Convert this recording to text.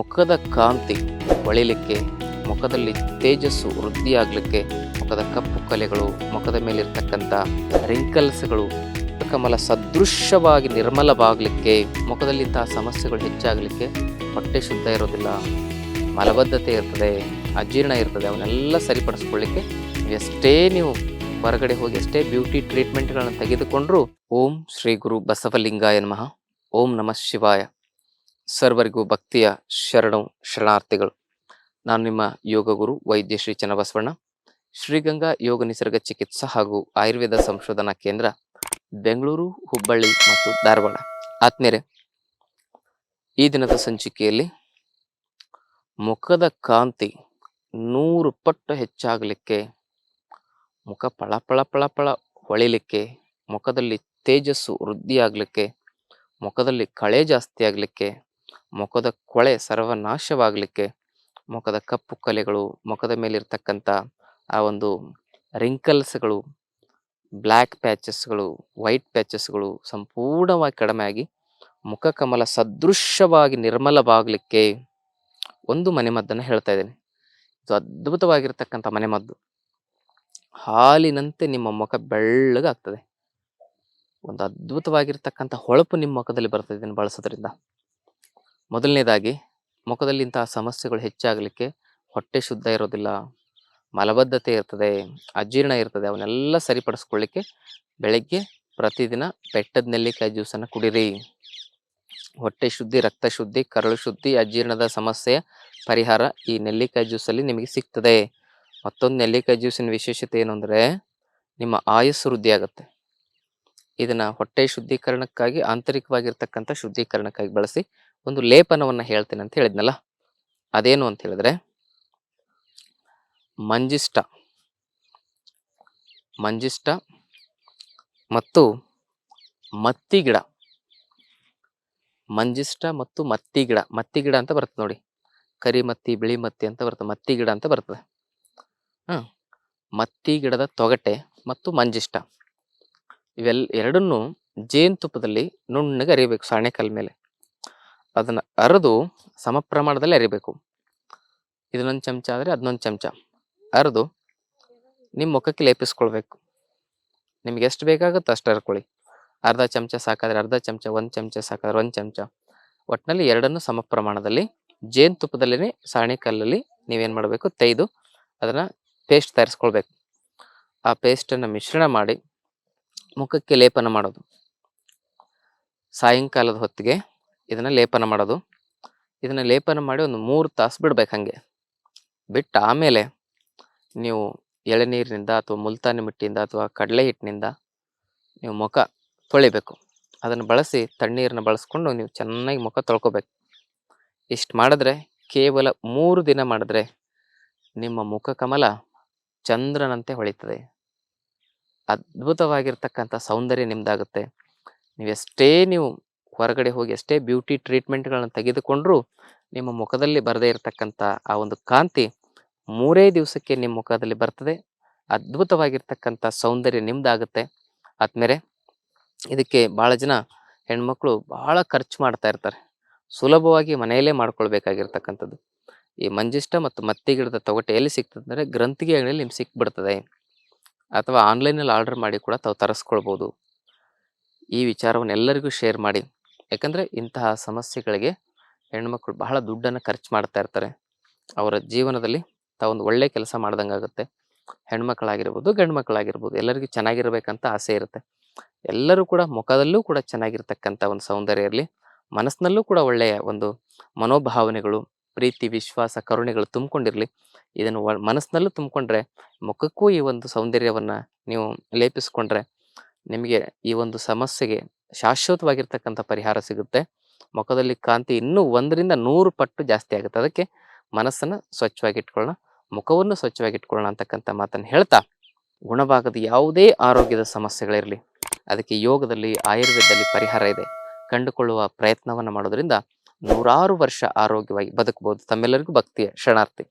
ಮುಖದ ಕಾಂತಿ ಹೊಳಿಲಿಕ್ಕೆ, ಮುಖದಲ್ಲಿ ತೇಜಸ್ಸು ವೃದ್ಧಿಯಾಗಲಿಕ್ಕೆ, ಮುಖದ ಕಪ್ಪು ಕಲೆಗಳು, ಮುಖದ ಮೇಲಿರ್ತಕ್ಕಂಥ ರಿಂಕಲ್ಸ್ಗಳು ಕಮಲ ಸದೃಶ್ಯವಾಗಿ ನಿರ್ಮಲವಾಗಲಿಕ್ಕೆ, ಮುಖದಲ್ಲಿಂತಹ ಸಮಸ್ಯೆಗಳು ಹೆಚ್ಚಾಗಲಿಕ್ಕೆ ಹೊಟ್ಟೆ ಶುದ್ಧ ಇರೋದಿಲ್ಲ, ಮಲಬದ್ಧತೆ ಇರ್ತದೆ, ಅಜೀರ್ಣ ಇರ್ತದೆ, ಅವನ್ನೆಲ್ಲ ಸರಿಪಡಿಸ್ಕೊಳ್ಳಿಕ್ಕೆ ಎಷ್ಟೇ ನೀವು ಹೊರಗಡೆ ಹೋಗಿ ಎಷ್ಟೇ ಬ್ಯೂಟಿ ಟ್ರೀಟ್ಮೆಂಟ್ಗಳನ್ನು ತೆಗೆದುಕೊಂಡ್ರೂ, ಓಂ ಶ್ರೀ ಗುರು ಬಸವಲಿಂಗಾಯ ನಮಃ, ಓಂ ನಮಃ ಶಿವಾಯ. ಸರ್ವರಿಗೂ ಭಕ್ತಿಯ ಶರಣು ಶರಣಾರ್ಥಿಗಳು. ನಾನು ನಿಮ್ಮ ಯೋಗ ಗುರು ವೈದ್ಯ ಶ್ರೀ ಚನ್ನಬಸವಣ್ಣ. ಶ್ರೀಗಂಗಾ ಯೋಗ ನಿಸರ್ಗ ಚಿಕಿತ್ಸಾ ಹಾಗೂ ಆಯುರ್ವೇದ ಸಂಶೋಧನಾ ಕೇಂದ್ರ, ಬೆಂಗಳೂರು, ಹುಬ್ಬಳ್ಳಿ ಮತ್ತು ಧಾರವಾಡ. ಆತ್ಮೀಯರೇ, ಈ ದಿನದ ಸಂಚಿಕೆಯಲ್ಲಿ ಮುಖದ ಕಾಂತಿ ನೂರು ಪಟ್ಟು ಹೆಚ್ಚಾಗಲಿಕ್ಕೆ, ಮುಖ ಪಳ ಪಳ ಪಳ ಪಳ ಹೊಳಿಲಿಕ್ಕೆ, ಮುಖದಲ್ಲಿ ತೇಜಸ್ಸು ವೃದ್ಧಿಯಾಗಲಿಕ್ಕೆ, ಮುಖದಲ್ಲಿ ಕಳೆ ಜಾಸ್ತಿ ಆಗಲಿಕ್ಕೆ ಮುಖದ ಕೊಳೆ ಸರ್ವನಾಶವಾಗಲಿಕ್ಕೆ, ಮುಖದ ಕಪ್ಪು ಕಲೆಗಳು, ಮುಖದ ಮೇಲಿರ್ತಕ್ಕಂಥ ಆ ಒಂದು ರಿಂಕಲ್ಸ್ಗಳು ಬ್ಲ್ಯಾಕ್ ಪ್ಯಾಚಸ್ಗಳು ವೈಟ್ ಪ್ಯಾಚಸ್ಗಳು ಸಂಪೂರ್ಣವಾಗಿ ಕಡಿಮೆ ಆಗಿ ಮುಖ ಕಮಲ ಸದೃಶವಾಗಿ ನಿರ್ಮಲವಾಗಲಿಕ್ಕೆ ಒಂದು ಮನೆಮದ್ದನ್ನು ಹೇಳ್ತಾ ಇದ್ದೇನೆ. ಇದು ಅದ್ಭುತವಾಗಿರ್ತಕ್ಕಂಥ ಮನೆಮದ್ದು. ಹಾಲಿನಂತೆ ನಿಮ್ಮ ಮುಖ ಬೆಳ್ಳಗಾಗ್ತದೆ. ಒಂದು ಅದ್ಭುತವಾಗಿರ್ತಕ್ಕಂಥ ಹೊಳಪು ನಿಮ್ಮ ಮುಖದಲ್ಲಿ ಬರ್ತದೆ ಇದನ್ನು ಬಳಸೋದ್ರಿಂದ. ಮೊದಲನೇದಾಗಿ ಮುಖದಲ್ಲಿ ಇಂತಹ ಸಮಸ್ಯೆಗಳು ಹೆಚ್ಚಾಗಲಿಕ್ಕೆ ಹೊಟ್ಟೆ ಶುದ್ಧ ಇರೋದಿಲ್ಲ, ಮಲಬದ್ಧತೆ ಇರ್ತದೆ, ಅಜೀರ್ಣ ಇರ್ತದೆ, ಅವನ್ನೆಲ್ಲ ಸರಿಪಡಿಸ್ಕೊಳ್ಳಿಕ್ಕೆ ಬೆಳಗ್ಗೆ ಪ್ರತಿದಿನ ಬೆಟ್ಟದ ನೆಲ್ಲಿಕಾಯಿ ಜ್ಯೂಸನ್ನು ಕುಡಿರಿ. ಹೊಟ್ಟೆ ಶುದ್ಧಿ, ರಕ್ತ ಶುದ್ಧಿ, ಕರಳು ಶುದ್ಧಿ, ಅಜೀರ್ಣದ ಸಮಸ್ಯೆಯ ಪರಿಹಾರ ಈ ನೆಲ್ಲಿಕಾಯಿ ಜ್ಯೂಸಲ್ಲಿ ನಿಮಗೆ ಸಿಗ್ತದೆ. ಮತ್ತೊಂದು ನೆಲ್ಲಿಕಾಯಿ ಜ್ಯೂಸಿನ ವಿಶೇಷತೆ ಏನು ಅಂದರೆ, ನಿಮ್ಮ ಆಯಸ್ಸು ವೃದ್ಧಿ ಆಗುತ್ತೆ ಇದನ್ನ ಹೊಟ್ಟೆ ಶುದ್ಧೀಕರಣಕ್ಕಾಗಿ, ಆಂತರಿಕವಾಗಿರ್ತಕ್ಕಂಥ ಶುದ್ಧೀಕರಣಕ್ಕಾಗಿ ಬಳಸಿ ಒಂದು ಲೇಪನವನ್ನು ಹೇಳ್ತೇನೆ ಅಂತ ಹೇಳಿದ್ನಲ್ಲ? ಅದೇನು ಅಂತ ಹೇಳಿದ್ರೆ, ಮಂಜಿಷ್ಟ ಮಂಜಿಷ್ಟ ಮತ್ತು ಮತ್ತಿ ಗಿಡ ಮಂಜಿಷ್ಟ ಮತ್ತು ಮತ್ತಿ ಗಿಡ ಮತ್ತಿ ಗಿಡ ಅಂತ ಬರ್ತದೆ ನೋಡಿ. ಕರಿ ಮತ್ತಿ, ಬಿಳಿ ಮತ್ತಿ ಅಂತ ಬರ್ತದೆ ಮತ್ತಿ ಗಿಡ ಅಂತ ಬರ್ತದೆ. ಹ್ಮ್. ಮತ್ತಿ ಗಿಡದ ತೊಗಟೆ ಮತ್ತು ಮಂಜಿಷ್ಟ. ಇವೆಲ್ಲ ಎರಡನ್ನೂ ಜೇನುತುಪ್ಪದಲ್ಲಿ ನುಣ್ಣಗೆ ಅರಿಬೇಕು ಸಾಣೆಕಲ್ ಮೇಲೆ. ಅದನ್ನು ಅರೆದು ಸಮ ಪ್ರಮಾಣದಲ್ಲಿ ಅರಿಬೇಕು ಇದನ್ನೊಂದು ಚಮಚ ಆದರೆ ಅದನ್ನೊಂದು ಚಮಚ. ಅರೆದು ನಿಮ್ಮ ಮುಖಕ್ಕೆ ಲೇಪಿಸ್ಕೊಳ್ಬೇಕು. ನಿಮ್ಗೆ ಎಷ್ಟು ಬೇಕಾಗುತ್ತೋ ಅಷ್ಟು ಅರ್ಕೊಳ್ಳಿ ಅರ್ಧ ಚಮಚ ಸಾಕಾದರೆ ಅರ್ಧ ಚಮಚ, ಒಂದು ಚಮಚ ಸಾಕಾದ್ರೆ ಒಂದು ಚಮಚ. ಒಟ್ಟಿನಲ್ಲಿ ಎರಡನ್ನು ಸಮ ಪ್ರಮಾಣದಲ್ಲಿ ಜೇನುತುಪ್ಪದಲ್ಲೇ ಸಾಣೆಕಲ್ಲಲ್ಲಿ ನೀವೇನು ಮಾಡಬೇಕು ತೆಗೆದು ಅದನ್ನು ಪೇಸ್ಟ್ ತಯಾರಿಸ್ಕೊಳ್ಬೇಕು. ಆ ಪೇಸ್ಟನ್ನು ಮಿಶ್ರಣ ಮಾಡಿ ಮುಖಕ್ಕೆ ಲೇಪನ ಮಾಡೋದು. ಸಾಯಂಕಾಲದ ಹೊತ್ತಿಗೆ ಇದನ್ನು ಲೇಪನ ಮಾಡೋದು. ಇದನ್ನು ಲೇಪನ ಮಾಡಿ ಒಂದು ಮೂರು ತಾಸು ಬಿಡ್ಬೇಕು ಹಾಗೆ. ಬಿಟ್ಟು ಆಮೇಲೆ ನೀವು ಎಳೆನೀರಿನಿಂದ ಅಥವಾ ಮುಲ್ತಾನಿ ಮಿಟ್ಟಿಯಿಂದ ಅಥವಾ ಕಡಲೆ ಹಿಟ್ಟಿನಿಂದ ನೀವು ಮುಖ ತೊಳಿಬೇಕು. ಅದನ್ನು ಬಳಸಿ ತಣ್ಣೀರನ್ನ ಬಳಸ್ಕೊಂಡು ನೀವು ಚೆನ್ನಾಗಿ ಮುಖ ತೊಳ್ಕೊಬೇಕು. ಇಷ್ಟು ಮಾಡಿದ್ರೆ ಕೇವಲ ಮೂರು ದಿನ ಮಾಡಿದ್ರೆ ನಿಮ್ಮ ಮುಖ ಕಮಲ ಚಂದ್ರನಂತೆ ಹೊಳಿತದೆ. ಅದ್ಭುತವಾಗಿರ್ತಕ್ಕಂಥ ಸೌಂದರ್ಯ ನಿಮ್ದಾಗುತ್ತೆ. ನೀವು ಎಷ್ಟೇ ನೀವು ಹೊರಗಡೆ ಹೋಗಿ ಎಷ್ಟೇ ಬ್ಯೂಟಿ ಟ್ರೀಟ್ಮೆಂಟ್ಗಳನ್ನು ತೆಗೆದುಕೊಂಡ್ರೂ ನಿಮ್ಮ ಮುಖದಲ್ಲಿ ಬರದೇ ಇರತಕ್ಕಂಥ ಆ ಒಂದು ಕಾಂತಿ ಮೂರೇ ದಿವಸಕ್ಕೆ ನಿಮ್ಮ ಮುಖದಲ್ಲಿ ಬರ್ತದೆ. ಅದ್ಭುತವಾಗಿರ್ತಕ್ಕಂಥ ಸೌಂದರ್ಯ ನಿಮ್ದಾಗುತ್ತೆ. ಆದ್ಮೇಲೆ ಇದಕ್ಕೆ ಭಾಳ ಜನ ಹೆಣ್ಮಕ್ಳು ಭಾಳ ಖರ್ಚು ಮಾಡ್ತಾ ಇರ್ತಾರೆ. ಸುಲಭವಾಗಿ ಮನೆಯಲ್ಲೇ ಮಾಡ್ಕೊಳ್ಬೇಕಾಗಿರ್ತಕ್ಕಂಥದ್ದು. ಈ ಮಂಜಿಷ್ಟ ಮತ್ತು ಮತ್ತಿ ಗಿಡದ ತೊಗಟೆ ಎಲ್ಲಿ ಸಿಗ್ತದೆ ಅಂದರೆ ಗ್ರಂಥಿಗೆ ಅಂಗಡಿಯಲ್ಲಿ ನಿಮ್ಗೆ ಸಿಕ್ಬಿಡ್ತದೆ. ಅಥವಾ ಆನ್ಲೈನಲ್ಲಿ ಆರ್ಡರ್ ಮಾಡಿ ಕೂಡ ತಾವು ತರಿಸ್ಕೊಳ್ಬೋದು. ಈ ವಿಚಾರವನ್ನು ಎಲ್ಲರಿಗೂ ಶೇರ್ ಮಾಡಿ. ಯಾಕಂದರೆ ಇಂತಹ ಸಮಸ್ಯೆಗಳಿಗೆ ಹೆಣ್ಮಕ್ಳು ಬಹಳ ದುಡ್ಡನ್ನು ಖರ್ಚು ಮಾಡ್ತಾ ಇರ್ತಾರೆ. ಅವರ ಜೀವನದಲ್ಲಿ ತಾವೊಂದು ಒಳ್ಳೆ ಕೆಲಸ ಮಾಡ್ದಂಗೆ ಆಗುತ್ತೆ ಹೆಣ್ಮಕ್ಳಾಗಿರ್ಬೋದು ಗಂಡು ಮಕ್ಕಳಾಗಿರ್ಬೋದು ಎಲ್ಲರಿಗೂ ಚೆನ್ನಾಗಿರ್ಬೇಕಂತ ಆಸೆ ಇರುತ್ತೆ. ಎಲ್ಲರೂ ಕೂಡ ಮುಖದಲ್ಲೂ ಕೂಡ ಚೆನ್ನಾಗಿರ್ತಕ್ಕಂಥ ಒಂದು ಸೌಂದರ್ಯ ಇರಲಿ, ಮನಸ್ಸಿನಲ್ಲೂ ಕೂಡ ಒಳ್ಳೆಯ ಒಂದು ಮನೋಭಾವನೆಗಳು ಪ್ರೀತಿ, ವಿಶ್ವಾಸ, ಕರುಣೆಗಳು ತುಂಬಿಕೊಂಡಿರಲಿ. ಇದನ್ನು ಮನಸ್ಸಿನಲ್ಲೂ ತುಂಬಿಕೊಂಡ್ರೆ, ಮುಖಕ್ಕೂ ಈ ಒಂದು ಸೌಂದರ್ಯವನ್ನು ನೀವು ಲೇಪಿಸ್ಕೊಂಡ್ರೆ ನಿಮಗೆ ಈ ಒಂದು ಸಮಸ್ಯೆಗೆ ಶಾಶ್ವತವಾಗಿರ್ತಕ್ಕಂಥ ಪರಿಹಾರ ಸಿಗುತ್ತೆ. ಮುಖದಲ್ಲಿ ಕಾಂತಿ ಇನ್ನೂ ಒಂದರಿಂದ ನೂರು ಪಟ್ಟು ಜಾಸ್ತಿ ಆಗುತ್ತೆ. ಅದಕ್ಕೆ ಮನಸ್ಸನ್ನು ಸ್ವಚ್ಛವಾಗಿಟ್ಕೊಳ್ಳೋಣ ಮುಖವನ್ನು ಸ್ವಚ್ಛವಾಗಿಟ್ಕೊಳ್ಳೋಣ ಅಂತಕ್ಕಂಥ ಮಾತನ್ನು ಹೇಳ್ತಾ ಗುಣವಾಗದ ಯಾವುದೇ ಆರೋಗ್ಯದ ಸಮಸ್ಯೆಗಳಿರಲಿ, ಅದಕ್ಕೆ ಯೋಗದಲ್ಲಿ, ಆಯುರ್ವೇದದಲ್ಲಿ ಪರಿಹಾರ ಇದೆ. ಕಂಡುಕೊಳ್ಳುವ ಪ್ರಯತ್ನವನ್ನು ಮಾಡೋದ್ರಿಂದ ನೂರಾರು ವರ್ಷ ಆರೋಗ್ಯವಾಗಿ ಬದುಕಬಹುದು ತಮ್ಮೆಲ್ಲರಿಗೂ ಭಕ್ತಿಯ ಶರಣಾರ್ಥಿ